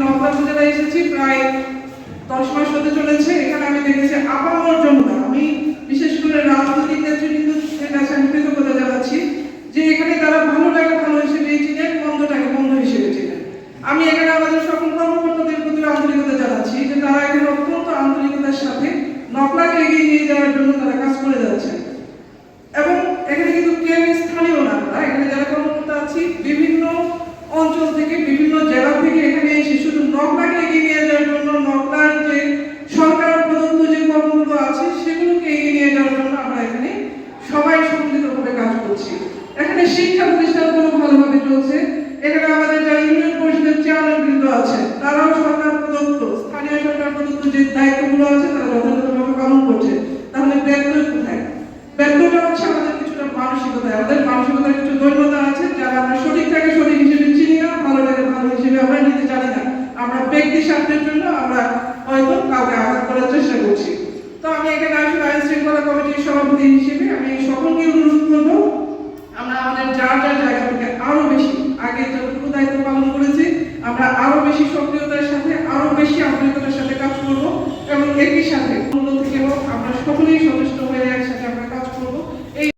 নকলা উপজেলায় এসেছি, প্রায় দশ মাস হতে চলেছে। এখানে আমি দেখেছি আপামর জনতা আমি বিশেষ করে রাজনৈতিক নেতৃবৃন্দের কাছে আমি কৃতজ্ঞতা জানাচ্ছি যে এখানে তারা ভালো লাগে ভালো হিসেবে চিনেন মন্দটাকে মন্দ হিসেবে চিনেন। আমি এখানে আমাদের সকল কর্মকর্তাদের প্রতি আন্তরিকতা জানাচ্ছি যে তারা এখানে অত্যন্ত আন্তরিকতার সাথে নকলাকে এগিয়ে নিয়ে যাওয়ার জন্য তারা কাজ করে যাচ্ছেন এবং এখানে কিন্তু কেউ স্থানীয় না আমরা এখানে যারা কর্মকর্তা আছি বিভিন্ন অঞ্চল থেকে বিভিন্ন জেলা থেকে এখানে এসে শুধু নকলাকে এগিয়ে নিয়ে যাওয়ার জন্য নকলার যে সরকার প্রদত্ত যে কর্মগুলো আছে, সেগুলোকে এগিয়ে নিয়ে যাওয়ার জন্য আমরা এখানে সবাই সম্মিলিতভাবে কাজ করছি। এখানে শিক্ষা প্রতিষ্ঠানগুলো ভালোভাবে চলছে। এখানে আমাদের যারা ইউনিয়ন পরিষদের চেয়ারম্যান বৃন্দ আছে তারাও সরকার প্রদত্ত, স্থানীয় সরকার প্রদত্ত যে দায়িত্বগুলো আছে তারা স্বার্থের জন্য আমরা হয়তো কাউকে আঘাত করার চেষ্টা করছি। তো আমি এখানে আসলে আইন শৃঙ্খলা কমিটির সভাপতি হিসেবে আমি সকলকে অনুরোধ করব, আমরা আমাদের যার যার জায়গা থেকে আরও বেশি আগে যতটুকু দায়িত্ব পালন করেছি, আমরা আরও বেশি সক্রিয়তার সাথে, আরও বেশি আন্তরিকতার সাথে কাজ করব এবং একই সাথে থেকে আমরা সকলেই সচেষ্ট হয়ে একসাথে আমরা